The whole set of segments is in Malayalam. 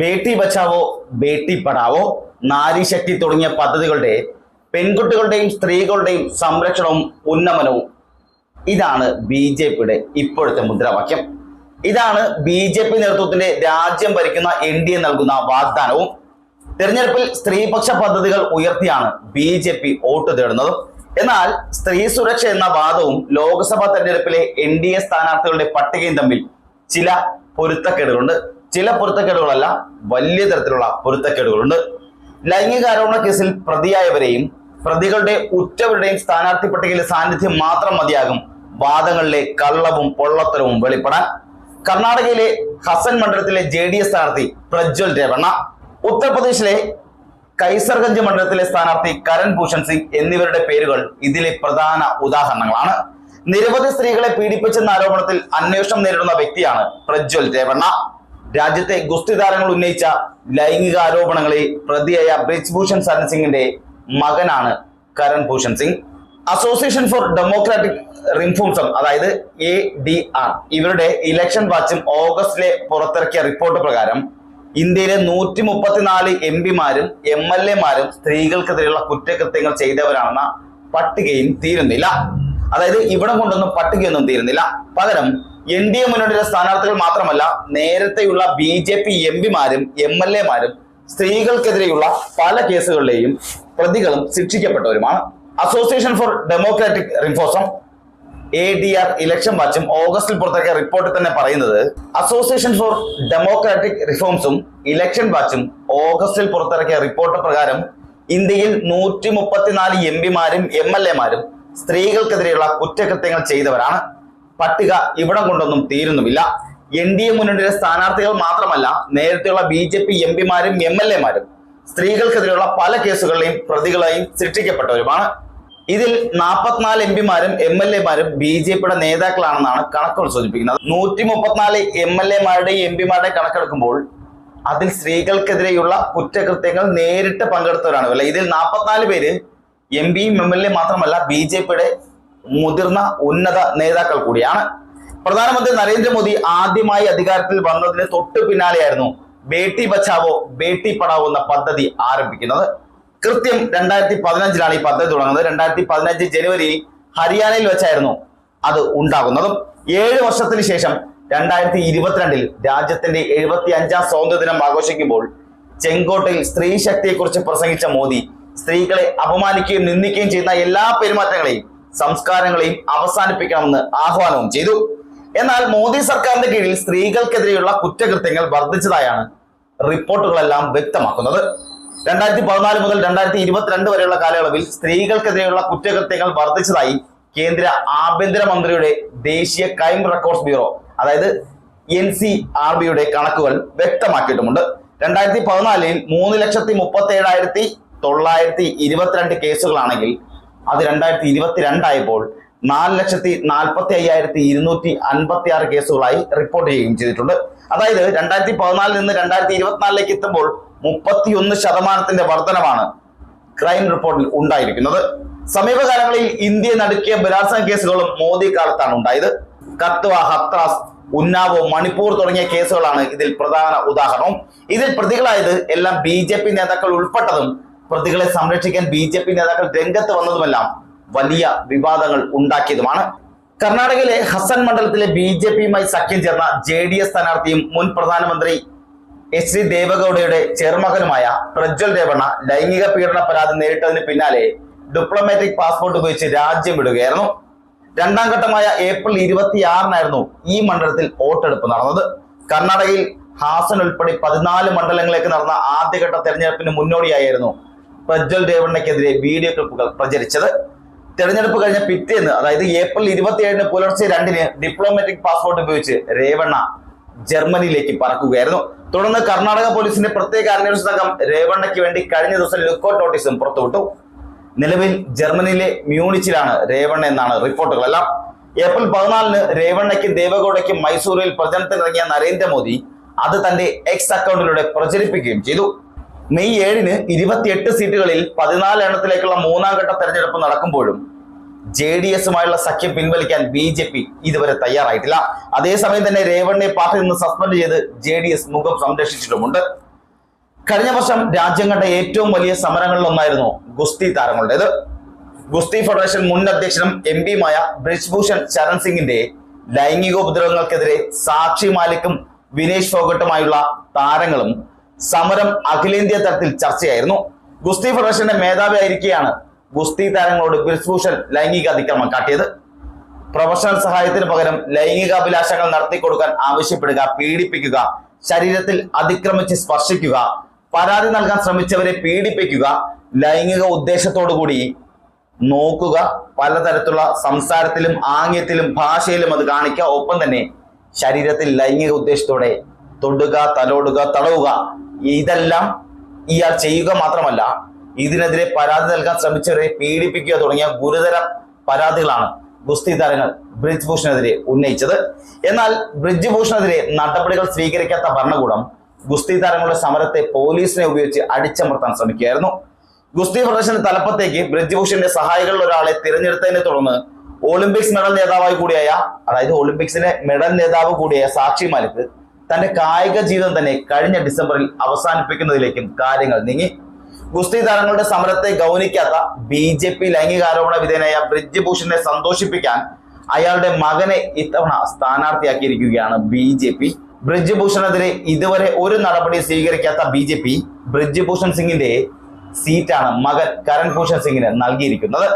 ബേട്ടി ബച്ചാവോ ബേട്ടി പഠാവോ നാരീശക്തി തുടങ്ങിയ പദ്ധതികളുടെ പെൺകുട്ടികളുടെയും സ്ത്രീകളുടെയും സംരക്ഷണവും ഉന്നമനവും. ഇതാണ് ബി ജെ പിയുടെ ഇപ്പോഴത്തെ മുദ്രാവാക്യം. ഇതാണ് ബി ജെ പി നേതൃത്വത്തിന്റെ രാജ്യം ഭരിക്കുന്ന എൻ ഡി എ നൽകുന്ന വാഗ്ദാനവും. തിരഞ്ഞെടുപ്പിൽ സ്ത്രീപക്ഷ പദ്ധതികൾ ഉയർത്തിയാണ് ബി ജെ പി വോട്ട് തേടുന്നത്. എന്നാൽ സ്ത്രീ സുരക്ഷ എന്ന വാദവും ലോക്സഭാ തെരഞ്ഞെടുപ്പിലെ എൻ ഡി എ സ്ഥാനാർത്ഥികളുടെ പട്ടികയും തമ്മിൽ ചില പൊരുത്തക്കേടുകളുണ്ട്. ചില പൊരുത്തക്കേടുകളല്ല വലിയ തരത്തിലുള്ള പൊരുത്തക്കേടുകളുണ്ട്. ലൈംഗിക ആരോപണ കേസിൽ പ്രതിയായവരെയും പ്രതികളുടെ ഉറ്റവരുടെയും സ്ഥാനാർത്ഥി പട്ടികയിലെ സാന്നിധ്യം മാത്രം മതിയാകും വാദങ്ങളിലെ കള്ളവും പൊള്ളത്തരവും വെളിപ്പെടാൻ. കർണാടകയിലെ ഹസൻ മണ്ഡലത്തിലെ ജെ ഡി എസ് സ്ഥാനാർത്ഥി പ്രജ്വൽ രേവണ്ണ ഉത്തർപ്രദേശിലെ കൈസർഗഞ്ച് മണ്ഡലത്തിലെ സ്ഥാനാർത്ഥി കരൺ ഭൂഷൺ സിംഗ് എന്നിവരുടെ പേരുകൾ ഇതിലെ പ്രധാന ഉദാഹരണങ്ങളാണ്. നിരവധി സ്ത്രീകളെ പീഡിപ്പിച്ചെന്ന ആരോപണത്തിൽ അന്വേഷണം നേരിടുന്ന വ്യക്തിയാണ് പ്രജ്വൽ രേവണ്ണ രാജ്യത്തെ ഗുസ്തി താരങ്ങൾ ഉന്നയിച്ച ലൈംഗിക ആരോപണങ്ങളിൽ പ്രതിയായ ബ്രിജ്ഭൂഷൺ സരൺ സിംഗിന്റെ മകനാണ് Karan Bhushan Singh. Association for democratic റിഫോംസം അതായത് എ ഡി ആർ ഇവരുടെ ഇലക്ഷൻ വാച്ചും ഓഗസ്റ്റിലെ പുറത്തിറക്കിയ റിപ്പോർട്ട് പ്രകാരം ഇന്ത്യയിലെ നൂറ്റി മുപ്പത്തിനാല് എം പിമാരും എം എൽ എമാരും സ്ത്രീകൾക്കെതിരെയുള്ള കുറ്റകൃത്യങ്ങൾ ചെയ്തവരാണെന്ന പട്ടികയും തീരുന്നില്ല. അതായത് ഇവിടം കൊണ്ടൊന്നും പട്ടികയൊന്നും തീരുന്നില്ല. പകരം എൻ ഡി എ മുന്നണിയിലെ സ്ഥാനാർത്ഥികൾ മാത്രമല്ല നേരത്തെയുള്ള ബി ജെ പി എം പിമാരും എം എൽ എമാരും സ്ത്രീകൾക്കെതിരെയുള്ള പല കേസുകളിലെയും പ്രതികളും ശിക്ഷിക്കപ്പെട്ടവരുമാണ്. അസോസിയേഷൻ ഫോർ ഡെമോക്രാറ്റിക് റിഫോസം എ ഡി ആർ ഇലക്ഷൻ വാച്ചും ഓഗസ്റ്റിൽ പുറത്തിറക്കിയ റിപ്പോർട്ടിൽ തന്നെ പറയുന്നത് അസോസിയേഷൻ ഫോർ ഡെമോക്രാറ്റിക് റിഫോംസും ഇലക്ഷൻ വാച്ചും ഓഗസ്റ്റിൽ പുറത്തിറക്കിയ റിപ്പോർട്ട് പ്രകാരം ഇന്ത്യയിൽ നൂറ്റി മുപ്പത്തിനാല് എം പിമാരും എം എൽ എമാരും സ്ത്രീകൾക്കെതിരെയുള്ള കുറ്റകൃത്യങ്ങൾ ചെയ്തവരാണ്. പട്ടിക ഇവിടെ കൊണ്ടൊന്നും തീരുന്നുമില്ല. എൻ ഡി എ മുന്നണിയിലെ സ്ഥാനാർത്ഥികൾ മാത്രമല്ല നേരത്തെയുള്ള ബി ജെ പി എം പിമാരും എം എൽ എമാരും സ്ത്രീകൾക്കെതിരെയുള്ള പല കേസുകളിലെയും പ്രതികളെയും ശിക്ഷിക്കപ്പെട്ടവരുമാണ്. ഇതിൽ നാൽപ്പത്തിനാല് എം പിമാരും എം എൽ എമാരും ബി ജെ പിയുടെ നേതാക്കളാണെന്നാണ് കണക്കുകൾ സൂചിപ്പിക്കുന്നത്. നൂറ്റി മുപ്പത്തിനാല് എം എൽ എമാരുടെയും എം പിമാരുടെയും കണക്കെടുക്കുമ്പോൾ അതിൽ സ്ത്രീകൾക്കെതിരെയുള്ള കുറ്റകൃത്യങ്ങൾ നേരിട്ട് പങ്കെടുത്തവരാണ് ഇതിൽ നാൽപ്പത്തിനാല് പേര് എം പിയും എം എൽ എ മാത്രമല്ല ബി ജെ പിയുടെ മുതിർന്ന ഉന്നത നേതാക്കൾ കൂടിയാണ്. പ്രധാനമന്ത്രി നരേന്ദ്രമോദി ആദ്യമായി അധികാരത്തിൽ വന്നതിന് തൊട്ടു പിന്നാലെയായിരുന്നു ബേട്ടി ബച്ചാവോ ബേട്ടി പഠാവോ എന്ന പദ്ധതി ആരംഭിക്കുന്നത്. കൃത്യം രണ്ടായിരത്തി പതിനഞ്ചിലാണ് ഈ പദ്ധതി തുടങ്ങുന്നത്. രണ്ടായിരത്തി പതിനഞ്ച് ജനുവരിയിൽ ഹരിയാനയിൽ വെച്ചായിരുന്നു അത് ഉണ്ടാകുന്നതും. ഏഴ് വർഷത്തിന് ശേഷം രണ്ടായിരത്തി ഇരുപത്തിരണ്ടിൽ രാജ്യത്തിന്റെ എഴുപത്തി അഞ്ചാം സ്വാതന്ത്ര്യ ദിനം ആഘോഷിക്കുമ്പോൾ ചെങ്കോട്ടയിൽ സ്ത്രീ ശക്തിയെക്കുറിച്ച് പ്രസംഗിച്ച മോദി സ്ത്രീകളെ അപമാനിക്കുകയും നിന്ദിക്കുകയും ചെയ്യുന്ന എല്ലാ പെരുമാറ്റങ്ങളെയും സംസ്കാരങ്ങളെയും അവസാനിപ്പിക്കണമെന്ന് ആഹ്വാനവും ചെയ്തു. എന്നാൽ മോദി സർക്കാരിന്റെ കീഴിൽ സ്ത്രീകൾക്കെതിരെയുള്ള കുറ്റകൃത്യങ്ങൾ വർദ്ധിച്ചതായാണ് റിപ്പോർട്ടുകളെല്ലാം വ്യക്തമാക്കുന്നത്. രണ്ടായിരത്തി പതിനാല് മുതൽ രണ്ടായിരത്തി ഇരുപത്തിരണ്ട് വരെയുള്ള കാലയളവിൽ സ്ത്രീകൾക്കെതിരെയുള്ള കുറ്റകൃത്യങ്ങൾ വർദ്ധിച്ചതായി കേന്ദ്ര ആഭ്യന്തര മന്ത്രിയുടെ ദേശീയ ക്രൈം റെക്കോർഡ്സ് ബ്യൂറോ അതായത് എൻ സി ആർ ബിയുടെ കണക്കുകൾ വ്യക്തമാക്കിയിട്ടുമുണ്ട്. രണ്ടായിരത്തി പതിനാലിൽ മൂന്ന് ലക്ഷത്തി മുപ്പത്തി ഏഴായിരത്തി തൊള്ളായിരത്തി ഇരുപത്തിരണ്ട് കേസുകളാണെങ്കിൽ അത് രണ്ടായിരത്തി ഇരുപത്തി രണ്ടായപ്പോൾ നാല് ലക്ഷത്തി നാൽപ്പത്തി അയ്യായിരത്തി ഇരുന്നൂറ്റി അൻപത്തി ആറ് കേസുകളായി റിപ്പോർട്ട് ചെയ്യുകയും ചെയ്തിട്ടുണ്ട്. അതായത് രണ്ടായിരത്തി പതിനാലിൽ നിന്ന് രണ്ടായിരത്തി ഇരുപത്തിനാലിലേക്ക് എത്തുമ്പോൾ മുപ്പത്തിയൊന്ന് ശതമാനത്തിന്റെ വർധനമാണ് ക്രൈം റിപ്പോർട്ടിൽ ഉണ്ടായിരിക്കുന്നത്. സമീപകാലങ്ങളിൽ ഇന്ത്യ നടുക്കിയ ബലാത്സംഗ കേസുകളും മോദി കാലത്താണ് ഉണ്ടായത്. കത്വ ഹത്രാസ് ഉന്നാവോ മണിപ്പൂർ തുടങ്ങിയ കേസുകളാണ് ഇതിൽ പ്രധാന ഉദാഹരണം. ഇതിൽ പ്രതികളായത് എല്ലാം ബി ജെ പി നേതാക്കൾ ഉൾപ്പെട്ടതും പ്രതികളെ സംരക്ഷിക്കാൻ ബി ജെ പി നേതാക്കൾ രംഗത്ത് വന്നതുമെല്ലാം വലിയ വിവാദങ്ങൾ ഉണ്ടാക്കിയതുമാണ്. കർണാടകയിലെ ഹസൻ മണ്ഡലത്തിലെ ബി ജെ പിയുമായി സഖ്യം ചേർന്ന ജെ ഡി എസ് സ്ഥാനാർത്ഥിയും മുൻ പ്രധാനമന്ത്രി എച്ച് ഡി ദേവഗൌഡയുടെ ചെറുമകനുമായ പ്രജ്വൽ രേവണ്ണ ലൈംഗിക പീഡന പരാതി നേരിട്ടതിന് പിന്നാലെ ഡിപ്ലോമാറ്റിക് പാസ്പോർട്ട് ഉപയോഗിച്ച് രാജ്യം വിടുകയായിരുന്നു. രണ്ടാം ഘട്ടമായ ഏപ്രിൽ ഇരുപത്തിയാറിനായിരുന്നു ഈ മണ്ഡലത്തിൽ വോട്ടെടുപ്പ് നടന്നത്. കർണാടകയിൽ ഹാസൻ ഉൾപ്പെടെ പതിനാല് മണ്ഡലങ്ങളിലേക്ക് നടന്ന ആദ്യഘട്ട തെരഞ്ഞെടുപ്പിന് മുന്നോടിയായിരുന്നു പ്രജ്വൽ രേവണ്ണയ്ക്കെതിരെ വീഡിയോ ക്ലിപ്പുകൾ പ്രചരിച്ചത്. തെരഞ്ഞെടുപ്പ് കഴിഞ്ഞ പിറ്റേന്ന് അതായത് ഏപ്രിൽ ഇരുപത്തിയേഴിന് പുലർച്ചെ രണ്ടിന് ഡിപ്ലോമാറ്റിക് പാസ്പോർട്ട് ഉപയോഗിച്ച് രേവണ്ണ ജർമ്മനിയിലേക്ക് പറക്കുകയായിരുന്നു. തുടർന്ന് കർണാടക പോലീസിന്റെ പ്രത്യേക അന്വേഷണ സംഘം രേവണ്ണയ്ക്ക് വേണ്ടി കഴിഞ്ഞ ദിവസം ലുക്കൌട്ട് നോട്ടീസും പുറത്തുവിട്ടു. നിലവിൽ ജർമ്മനിയിലെ മ്യൂണിച്ചിലാണ് രേവണ്ണ എന്നാണ് റിപ്പോർട്ടുകളെല്ലാം. ഏപ്രിൽ പതിനാലിന് രേവണ്ണയ്ക്കും ദേവഗൌഡയ്ക്കും മൈസൂരിൽ പ്രചരണത്തിനിറങ്ങിയ നരേന്ദ്രമോദി അത് തന്റെ എക്സ് അക്കൗണ്ടിലൂടെ പ്രചരിപ്പിക്കുകയും ചെയ്തു. മെയ് ഏഴിന് ഇരുപത്തിയെട്ട് സീറ്റുകളിൽ പതിനാല് എണ്ണത്തിലേക്കുള്ള മൂന്നാം ഘട്ട തെരഞ്ഞെടുപ്പ് നടക്കുമ്പോഴും ജെ ഡി എസുമായുള്ള സഖ്യം പിൻവലിക്കാൻ ബി ജെ പി ഇതുവരെ തയ്യാറായിട്ടില്ല. അതേസമയം തന്നെ രേവണ്ണയെ പാർട്ടിയിൽ നിന്ന് സസ്പെൻഡ് ചെയ്ത് ജെ ഡി എസ് മുഖം സംരക്ഷിച്ചിട്ടുമുണ്ട്. കഴിഞ്ഞ വർഷം രാജ്യം കണ്ട ഏറ്റവും വലിയ സമരങ്ങളിലൊന്നായിരുന്നു ഗുസ്തി താരങ്ങളുടേത്. ഗുസ്തി ഫെഡറേഷൻ മുൻ അധ്യക്ഷനും എം പിയുമായ ബ്രിജ്ഭൂഷൺ ചരൺ സിംഗിന്റെ ലൈംഗികോപദ്രവങ്ങൾക്കെതിരെ സാക്ഷി മാലിക്കും വിനേഷ് ഫോഗട്ടുമായുള്ള താരങ്ങളും സമരം അഖിലേന്ത്യാ തലത്തിൽ ചർച്ചയായിരുന്നു. ഗുസ്തി ഫെഡറേഷന്റെ മേധാവി മേധാവിയായിരിക്കെയാണ് ഗുസ്തി താരങ്ങളോട് ബ്രിജ്ഭൂഷൺ ലൈംഗിക അതിക്രമം കാട്ടിയത്. പ്രൊഫഷണൽ സഹായത്തിന് പകരം ലൈംഗികാഭിലാഷങ്ങൾ നടത്തിക്കൊടുക്കാൻ ആവശ്യപ്പെടുക പീഡിപ്പിക്കുക ശരീരത്തിൽ അതിക്രമിച്ച് സ്പർശിക്കുക പരാതി നൽകാൻ ശ്രമിച്ചവരെ പീഡിപ്പിക്കുക ലൈംഗിക ഉദ്ദേശത്തോടുകൂടി നോക്കുക പലതരത്തിലുള്ള സംസാരത്തിലും ആംഗ്യത്തിലും ഭാഷയിലും അത് കാണിക്കുക ഒപ്പം തന്നെ ശരീരത്തിൽ ലൈംഗിക ഉദ്ദേശത്തോടെ തൊടുക തലോടുക തടവുക. ഇതെല്ലാം ഇയാൾ ചെയ്യുക മാത്രമല്ല ഇതിനെതിരെ പരാതി നൽകാൻ ശ്രമിച്ചവരെ പീഡിപ്പിക്കുക തുടങ്ങിയ ഗുരുതര പരാതികളാണ് ഗുസ്തി താരങ്ങൾ ബ്രിജ് ഭൂഷണെതിരെ ഉന്നയിച്ചത്. എന്നാൽ ബ്രിജ് ഭൂഷണെതിരെ നടപടികൾ സ്വീകരിക്കാത്ത ഭരണകൂടം ഗുസ്തി താരങ്ങളുടെ സമരത്തെ പോലീസിനെ ഉപയോഗിച്ച് അടിച്ചമർത്താൻ ശ്രമിക്കുകയായിരുന്നു. ഗുസ്തി ഫെഡറേഷന്റെ തലപ്പത്തേക്ക് ബ്രിജ് ഭൂഷന്റെ സഹായികളിൽ ഒരാളെ തിരഞ്ഞെടുത്തതിനെ തുടർന്ന് ഒളിമ്പിക്സ് മെഡൽ നേതാവായി കൂടിയായ അതായത് ഒളിമ്പിക്സിലെ മെഡൽ നേതാവ് കൂടിയായ സാക്ഷി മാലിക് തന്റെ കായിക ജീവിതം തന്നെ കഴിഞ്ഞ ഡിസംബറിൽ അവസാനിപ്പിക്കുന്നതിലേക്കും കാര്യങ്ങൾ നീങ്ങി. ഗുസ്തി താരങ്ങളുടെ സമരത്തെ ഗൗനിക്കാത്ത ബി ജെ പി ലൈംഗികാരോപണ വിധേയനായ ബ്രിജ് ഭൂഷണെ സന്തോഷിപ്പിക്കാൻ അയാളുടെ മകനെ ഇത്തവണ സ്ഥാനാർത്ഥിയാക്കിയിരിക്കുകയാണ് ബി ജെ പി. ബ്രിജ് ഭൂഷണെതിരെ ഇതുവരെ ഒരു നടപടി സ്വീകരിക്കാത്ത B J P Brij Bhushan സിംഗിന്റെ സീറ്റാണ് മകൻ കരൺ ഭൂഷൺ സിംഗിന് നൽകിയിരിക്കുന്നത്.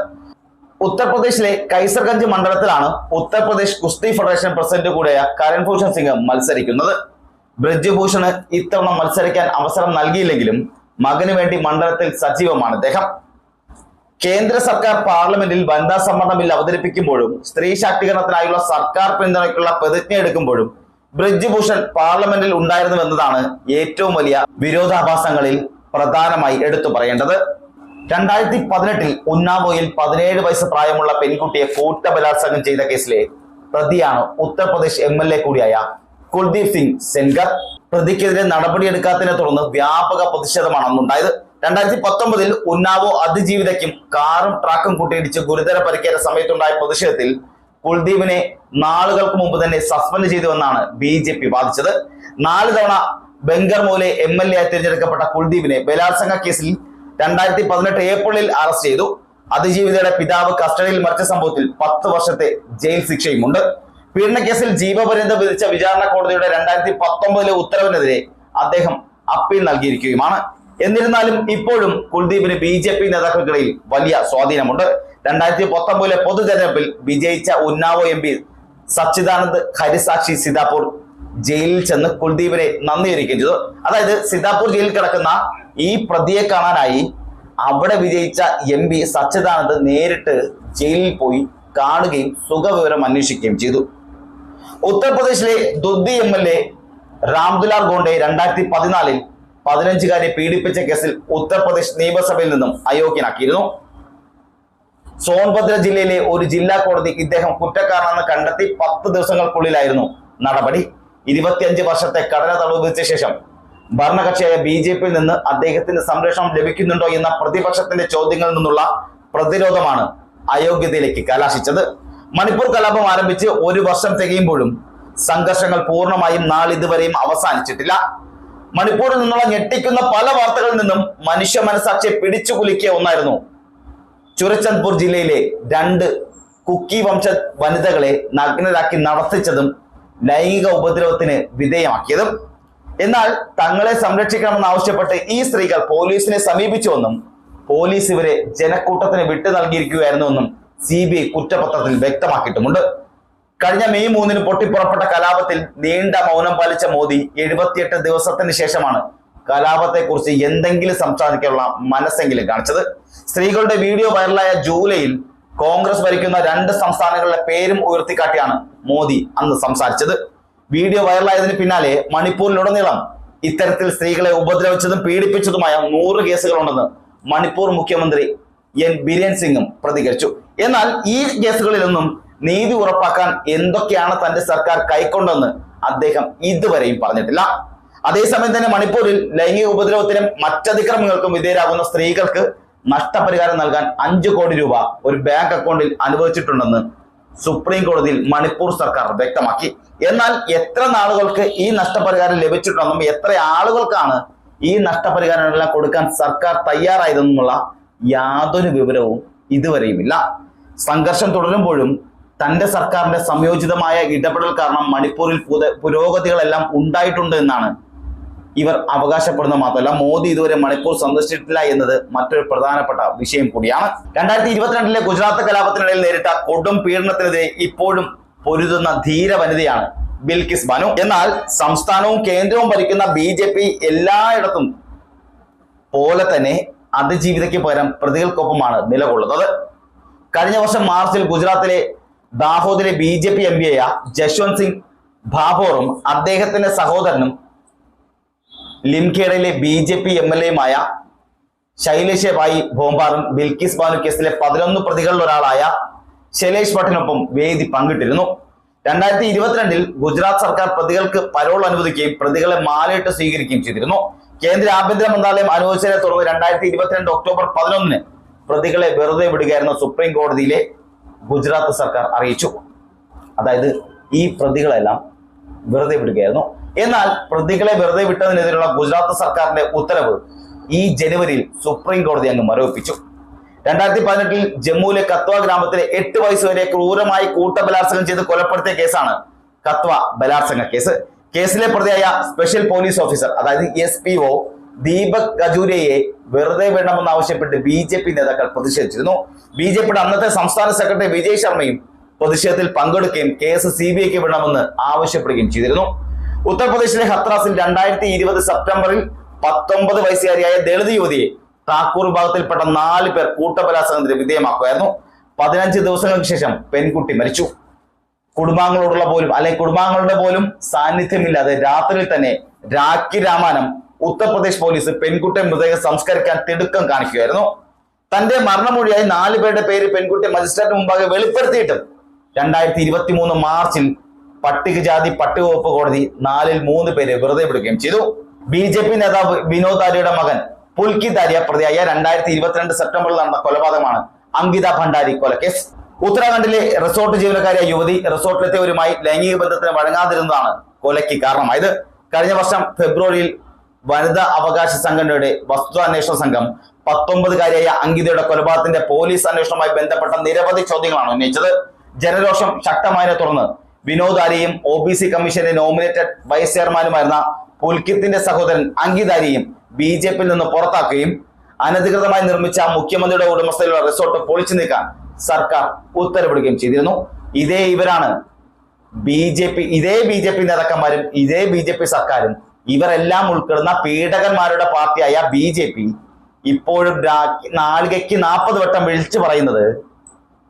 ഉത്തർപ്രദേശിലെ കൈസർഗഞ്ച് മണ്ഡലത്തിലാണ് ഉത്തർപ്രദേശ് കുസ്തി ഫെഡറേഷൻ പ്രസിഡന്റ് കൂടിയായ കരൺ ഭൂഷൺ സിംഗ് മത്സരിക്കുന്നത്. ബ്രിജ് ഭൂഷണ് ഇത്തവണ മത്സരിക്കാൻ അവസരം നൽകിയില്ലെങ്കിലും മകനു വേണ്ടി മണ്ഡലത്തിൽ സജീവമാണ് അദ്ദേഹം കേന്ദ്ര സർക്കാർ പാർലമെന്റിൽ വനിതാ സംവരണ ബിൽ അവതരിപ്പിക്കുമ്പോഴും സ്ത്രീ ശാക്തീകരണത്തിനായുള്ള സർക്കാർ പിന്തുണയ്ക്കുള്ള പ്രതിജ്ഞ എടുക്കുമ്പോഴും ബ്രിജ് ഭൂഷൺ പാർലമെന്റിൽ ഉണ്ടായിരുന്നുവെന്നതാണ് ഏറ്റവും വലിയ വിരോധാഭാസങ്ങളിൽ പ്രധാനമായി എടുത്തു പറയേണ്ടത്. രണ്ടായിരത്തി പതിനെട്ടിൽ ഉന്നാവോയിൽ പതിനേഴ് വയസ്സ് പ്രായമുള്ള പെൺകുട്ടിയെ കൂട്ട ബലാത്സംഗം ചെയ്ത കേസിലെ പ്രതിയാണ് ഉത്തർപ്രദേശ് എം എൽ എ കൂടിയായ കുൽദീപ് സിംഗ് സെൻഗർ. പ്രതിക്കെതിരെ നടപടിയെടുക്കാത്തതിനെ തുടർന്ന് വ്യാപക പ്രതിഷേധമാണ് അന്നുണ്ടായത്. രണ്ടായിരത്തി പത്തൊമ്പതിൽ ഉന്നാവോ അതിജീവിതയ്ക്കും കാറും ട്രാക്കും കൂട്ടിയിടിച്ച് ഗുരുതര പരിക്കേറ്റ സമയത്തുണ്ടായ പ്രതിഷേധത്തിൽ കുൽദീപിനെ നാളുകൾക്ക് മുമ്പ് തന്നെ സസ്പെൻഡ് ചെയ്തുവെന്നാണ് ബി ജെ പി വാദിച്ചത്. നാല് തവണ ബംഗർമോലെ എം എൽ എ ആയി തിരഞ്ഞെടുക്കപ്പെട്ട കുൽദീപിനെ ബലാത്സംഗ കേസിൽ രണ്ടായിരത്തി പതിനെട്ട് ഏപ്രിലിൽ അറസ്റ്റ് ചെയ്തു. അതിജീവിതയുടെ പിതാവ് കസ്റ്റഡിയിൽ മരിച്ച സംഭവത്തിൽ പത്ത് വർഷത്തെ ജയിൽ ശിക്ഷയുമുണ്ട്. പീഡനക്കേസിൽ ജീവപര്യന്തം വിധിച്ച വിചാരണ കോടതിയുടെ രണ്ടായിരത്തി പത്തൊമ്പതിലെ ഉത്തരവിനെതിരെ അദ്ദേഹം അപ്പീൽ നൽകിയിരിക്കുകയുമാണ്. എന്നിരുന്നാലും ഇപ്പോഴും കുൽദീപിന് ബി ജെ പി നേതാക്കൾക്കിടയിൽ വലിയ സ്വാധീനമുണ്ട്. രണ്ടായിരത്തി പത്തൊമ്പതിലെ പൊതുതെരഞ്ഞെടുപ്പിൽ വിജയിച്ച ഉന്നാവോ എം പി സച്ചിദാനന്ദ് ഹരിസാക്ഷി സിതാപൂർ ജയിലിൽ ചെന്ന് കുൽദീപിനെ നന്ദി അറിയിക്കുകയും ചെയ്തു. അതായത് സിതാപൂർ ജയിലിൽ കിടക്കുന്ന ഈ പ്രതിയെ കാണാനായി അവിടെ വിജയിച്ച എം പി സച്ചിദാനന്ദ് നേരിട്ട് ജയിലിൽ പോയി കാണുകയും സുഖവിവരം അന്വേഷിക്കുകയും ചെയ്തു. ഉത്തർപ്രദേശിലെ Duddhi M L A Ramdulal Gonde രണ്ടായിരത്തി പതിനാലിൽ പതിനഞ്ചുകാരെ പീഡിപ്പിച്ച കേസിൽ ഉത്തർപ്രദേശ് നിയമസഭയിൽ നിന്നും അയോഗ്യനാക്കിയിരുന്നു. സോൻഭദ്ര ജില്ലയിലെ ഒരു ജില്ലാ കോടതി ഇദ്ദേഹം കുറ്റക്കാരനെന്ന് കണ്ടെത്തി പത്ത് ദിവസങ്ങൾക്കുള്ളിലായിരുന്നു നടപടി. ഇരുപത്തിയഞ്ച് വർഷത്തെ കടല തടവ് ശേഷം ഭരണകക്ഷിയായ ബി ജെ പിയിൽ നിന്ന് അദ്ദേഹത്തിന് സംരക്ഷണം ലഭിക്കുന്നുണ്ടോ എന്ന പ്രതിപക്ഷത്തിന്റെ ചോദ്യങ്ങളിൽ നിന്നുള്ള പ്രതിരോധമാണ് അയോഗ്യതയിലേക്ക് കലാശിച്ചത്. മണിപ്പൂർ കലാപം ആരംഭിച്ച് ഒരു വർഷം തികയുമ്പോഴും സംഘർഷങ്ങൾ പൂർണമായും നാളിതുവരെയും അവസാനിച്ചിട്ടില്ല. മണിപ്പൂരിൽ നിന്നുള്ള ഞെട്ടിക്കുന്ന പല വാർത്തകളിൽ നിന്നും മനുഷ്യ മനസാക്ഷിയെ പിടിച്ചു കുലുക്കിയ ഒന്നായിരുന്നു ചുരച്ചന്ദ്പൂർ ജില്ലയിലെ രണ്ട് കുക്കി വംശ വനിതകളെ നഗ്നരാക്കി നടത്തിച്ചതും ലൈംഗിക ഉപദ്രവത്തിന് വിധേയമാക്കിയതും എന്നാൽ തങ്ങളെ സംരക്ഷിക്കണമെന്ന് ആവശ്യപ്പെട്ട് ഈ സ്ത്രീകൾ പോലീസിനെ സമീപിച്ചുവെന്നും പോലീസ് ഇവരെ ജനക്കൂട്ടത്തിന് വിട്ടു നൽകിയിരിക്കുകയായിരുന്നുവെന്നും സി ബി ഐ കുറ്റപത്രത്തിൽ വ്യക്തമാക്കിയിട്ടുമുണ്ട്. കഴിഞ്ഞ മെയ് മൂന്നിന് പൊട്ടിപ്പുറപ്പെട്ട കലാപത്തിൽ നീണ്ട മൗനം പാലിച്ച മോദി എഴുപത്തിയെട്ട് ദിവസത്തിന് ശേഷമാണ് കലാപത്തെക്കുറിച്ച് എന്തെങ്കിലും സംസാരിക്കാനുള്ള മനസ്സെങ്കിലും കാണിച്ചത്. സ്ത്രീകളുടെ വീഡിയോ വൈറലായ ജൂലൈയിൽ കോൺഗ്രസ് ഭരിക്കുന്ന രണ്ട് സംസ്ഥാനങ്ങളുടെ പേരും ഉയർത്തിക്കാട്ടിയാണ് മോദി അന്ന് സംസാരിച്ചത്. വീഡിയോ വൈറലായതിന് പിന്നാലെ മണിപ്പൂരിലുടനീളം ഇത്തരത്തിൽ സ്ത്രീകളെ ഉപദ്രവിച്ചതും പീഡിപ്പിച്ചതുമായ നൂറ് കേസുകളുണ്ടെന്ന് മണിപ്പൂർ മുഖ്യമന്ത്രി എൻ ബിരേൻ സിംഗും പ്രതികരിച്ചു. എന്നാൽ ഈ കേസുകളിലൊന്നും നീതി ഉറപ്പാക്കാൻ എന്തൊക്കെയാണ് തന്റെ സർക്കാർ കൈക്കൊണ്ടെന്ന് അദ്ദേഹം ഇതുവരെയും പറഞ്ഞിട്ടില്ല. അതേസമയം തന്നെ മണിപ്പൂരിൽ ലൈംഗിക ഉപദ്രവത്തിനും മറ്റതിക്രമങ്ങൾക്കും വിധേയരാകുന്ന സ്ത്രീകൾക്ക് നഷ്ടപരിഹാരം നൽകാൻ അഞ്ചു കോടി രൂപ ഒരു ബാങ്ക് അക്കൗണ്ടിൽ അനുവദിച്ചിട്ടുണ്ടെന്ന് സുപ്രീം കോടതിയിൽ മണിപ്പൂർ സർക്കാർ വ്യക്തമാക്കി. എന്നാൽ എത്ര നാളുകൾക്ക് ഈ നഷ്ടപരിഹാരം ലഭിച്ചിട്ടുണ്ടെന്നും എത്ര ആളുകൾക്കാണ് ഈ നഷ്ടപരിഹാരങ്ങളെല്ലാം കൊടുക്കാൻ സർക്കാർ തയ്യാറായതെന്നുള്ള യാതൊരു വിവരവും ഇതുവരെയുമില്ല. സംഘർഷം തുടരുമ്പോഴും തന്റെ സർക്കാരിന്റെ സംയോജിതമായ ഇടപെടൽ കാരണം മണിപ്പൂരിൽ പുരോഗതികളെല്ലാം ഉണ്ടായിട്ടുണ്ട് എന്നാണ് ഇവർ അവകാശപ്പെടുന്ന മാത്രമല്ല മോദി ഇതുവരെ മണിപ്പൂർ സന്ദർശിച്ചിട്ടില്ല എന്നത് മറ്റൊരു പ്രധാനപ്പെട്ട വിഷയം കൂടിയാണ്. രണ്ടായിരത്തി ഇരുപത്തിരണ്ടിലെ ഗുജറാത്ത് കലാപത്തിനിടയിൽ നേരിട്ട കൊടും പീഡനത്തിനെതിരെ ഇപ്പോഴും പൊരുതുന്ന ധീര വനിതയാണ് ബിൽക്കിസ് ബാനു. എന്നാൽ സംസ്ഥാനവും കേന്ദ്രവും ഭരിക്കുന്ന ബി ജെ പി എല്ലായിടത്തും പോലെ തന്നെ അതിജീവിതയ്ക്ക് പകരം പ്രതികൾക്കൊപ്പമാണ് നിലകൊള്ളുന്നത്. കഴിഞ്ഞ വർഷം മാർച്ചിൽ ഗുജറാത്തിലെ ദാഹോദിലെ ബി ജെ പി എം പിയായ ജശ്വന്ത് സിംഗ് ഭാഭോറും അദ്ദേഹത്തിന്റെ സഹോദരനും ലിംഖേഡയിലെ B J P M L എയുമായ ശൈലേഷെ ഭായി ഭോംബാറും ബിൽക്കിസ് ബാനു കേസിലെ പതിനൊന്ന് പ്രതികളിൽ ഒരാളായ ശൈലേഷ് ഭട്ടിനൊപ്പം വേദി പങ്കിട്ടിരുന്നു. രണ്ടായിരത്തി ഇരുപത്തിരണ്ടിൽ ഗുജറാത്ത് സർക്കാർ പ്രതികൾക്ക് പരോൾ അനുവദിക്കുകയും പ്രതികളെ മാലയിട്ട് സ്വീകരിക്കുകയും ചെയ്തിരുന്നു. കേന്ദ്ര ആഭ്യന്തര മന്ത്രാലയം അനുവദിച്ചതിനെ തുടർന്ന് രണ്ടായിരത്തി ഇരുപത്തിരണ്ട് ഒക്ടോബർ പതിനൊന്നിന് പ്രതികളെ വെറുതെ വിടുകയായിരുന്ന സുപ്രീം കോടതിയിലെ ഗുജറാത്ത് സർക്കാർ അറിയിച്ചു. അതായത് ഈ പ്രതികളെല്ലാം വെറുതെ വിടുകയായിരുന്നു. എന്നാൽ പ്രതികളെ വെറുതെ വിട്ടതിനെതിരെയുള്ള ഗുജറാത്ത് സർക്കാരിന്റെ ഉത്തരവ് ഈ ജനുവരിയിൽ സുപ്രീം കോടതി അങ്ങ് മരവിപ്പിച്ചു. രണ്ടായിരത്തി പതിനെട്ടിൽ ജമ്മുവിലെ കത്വ ഗ്രാമത്തിലെ എട്ട് വയസ്സുവരെ ക്രൂരമായി കൂട്ടബലാത്സംഗം ചെയ്ത് കൊലപ്പെടുത്തിയ കേസാണ് കത്വ ബലാത്സംഗ കേസ്. കേസിലെ പ്രതിയായ സ്പെഷ്യൽ പോലീസ് ഓഫീസർ അതായത് എസ് പി ഒ ദീപക് ഗജൂരിയെ വെറുതെ വേണമെന്ന് ആവശ്യപ്പെട്ട് ബി ജെ പി നേതാക്കൾ പ്രതിഷേധിച്ചിരുന്നു. ബി ജെ പിയുടെ അന്നത്തെ സംസ്ഥാന സെക്രട്ടറി വിജയ് ശർമ്മയും പ്രതിഷേധത്തിൽ പങ്കെടുക്കുകയും കേസ് സി ബി ഐക്ക് വിടണമെന്ന് ആവശ്യപ്പെടുകയും ചെയ്തിരുന്നു. ഉത്തർപ്രദേശിലെ ഹത്രാസിൽ രണ്ടായിരത്തി ഇരുപത് സെപ്റ്റംബറിൽ പത്തൊമ്പത് വയസ്സുകാരിയായ ദളിത് യുവതിയെ താക്കൂർ വിഭാഗത്തിൽപ്പെട്ട നാല് പേർ കൂട്ടബലാത്സംഗത്തിന് വിധേയമാക്കുമായിരുന്നു. പതിനഞ്ച് ദിവസങ്ങൾക്ക് ശേഷം പെൺകുട്ടി മരിച്ചു. കുടുംബാംഗങ്ങളോടുള്ള പോലും അല്ലെങ്കിൽ കുടുംബാംഗങ്ങളുടെ പോലും സാന്നിധ്യമില്ലാതെ രാത്രിയിൽ തന്നെ രാഖി രാമാനം ഉത്തർപ്രദേശ് പോലീസ് പെൺകുട്ടിയെ മൃതദേഹം സംസ്കരിക്കാൻ തിടുക്കം കാണിക്കുകയായിരുന്നു. തന്റെ മരണമൊഴിയായി നാല് പേരുടെ പേര് പെൺകുട്ടി മജിസ്ട്രേറ്റ് മുമ്പാകെ വെളിപ്പെടുത്തിയിട്ടും രണ്ടായിരത്തി ഇരുപത്തി മൂന്ന് മാർച്ചിൽ പട്ടികജാതി പട്ടികവകുപ്പ് കോടതി നാലിൽ മൂന്ന് പേരെ വെറുതെ വിടുകയും ചെയ്തു. ബി ജെ പി നേതാവ് വിനോദ് ആര്യയുടെ മകൻ പുൽക്കി ആര്യ പ്രതിയായ രണ്ടായിരത്തി ഇരുപത്തിരണ്ട് സെപ്റ്റംബറിൽ നടന്ന കൊലപാതകമാണ് അങ്കിത ഭണ്ഡാരി കൊലക്കേസ്. ഉത്തരാഖണ്ഡിലെ റിസോർട്ട് ജീവനക്കാരിയ യുവതി റിസോർട്ടിലെത്തിയവരുമായി ലൈംഗിക ബന്ധത്തിന് വഴങ്ങാതിരുന്നതാണ് കൊലയ്ക്ക് കാരണമായത്. കഴിഞ്ഞ വർഷം ഫെബ്രുവരിയിൽ വനിതാ അവകാശ സംഘടനയുടെ വസ്തുതാന്വേഷണ സംഘം പത്തൊമ്പതുകാരിയായ അങ്കിതയുടെ കൊലപാതകത്തിന്റെ പോലീസ് അന്വേഷണവുമായി ബന്ധപ്പെട്ട നിരവധി ചോദ്യങ്ങളാണ് ഉന്നയിച്ചത്. ജനരോഷം ശക്തമായതിനെ തുടർന്ന് വിനോദ് ആര്യയും ഒ ബി സി കമ്മീഷന്റെ നോമിനേറ്റഡ് വൈസ് ചെയർമാനുമായിരുന്ന പുൽക്കിത്തിന്റെ സഹോദരൻ അങ്കിതാരിയും ബി ജെ പിയിൽ നിന്ന് പുറത്താക്കുകയും അനധികൃതമായി നിർമ്മിച്ച മുഖ്യമന്ത്രിയുടെ ഉടമസ്ഥയിലുള്ള റിസോർട്ട് പൊളിച്ചു നീക്കാൻ സർക്കാർ ഉത്തരവിടുകയും ചെയ്തിരുന്നു. ഇതേ ഇവരാണ് ബി ജെ പി ഇതേ ബി ജെ പി നേതാക്കന്മാരും ഇതേ ബി ജെ പി സർക്കാരും ഇവരെല്ലാം ഉൾപ്പെടുന്ന പീഡകന്മാരുടെ പാർട്ടിയായ ബി ജെ പി ഇപ്പോഴും നാളികയ്ക്ക് നാൽപ്പത് വട്ടം വിളിച്ചു പറയുന്നത്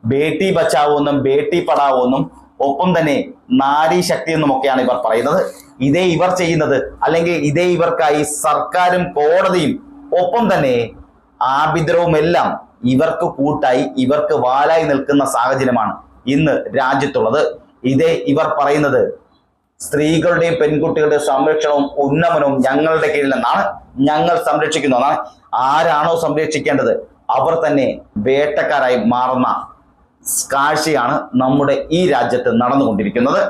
ബേട്ടി ബച്ചാവോ എന്നും ബേട്ടി പടാവോ എന്നും ഒപ്പം തന്നെ നാരി ശക്തി എന്നും ഒക്കെയാണ് ഇവർ പറയുന്നത്. ഇതേ ഇവർ ചെയ്യുന്നത് അല്ലെങ്കിൽ ഇതേ ഇവർക്കായി സർക്കാരും കോടതിയും ഒപ്പം തന്നെ ആബിദ്രവും എല്ലാം ഇവർക്ക് കൂട്ടായി ഇവർക്ക് വാലായി നിൽക്കുന്ന സാഹചര്യമാണ് ഇന്ന് രാജ്യത്തുള്ളത്. ഇതേ ഇവർ പറയുന്നത് സ്ത്രീകളുടെയും പെൺകുട്ടികളുടെയും സംരക്ഷണവും ഉന്നമനവും ഞങ്ങളുടെ കീഴിൽ നിന്നാണ്. ഞങ്ങൾ സംരക്ഷിക്കുന്നു എന്നാണ് ആരാണോ സംരക്ഷിക്കേണ്ടത്? അവർ തന്നെ വേട്ടക്കാരായി മാറുന്ന കാഴ്ചയാണ് നമ്മുടെ ഈ രാജ്യത്ത് നടന്നുകൊണ്ടിരിക്കുന്നത്.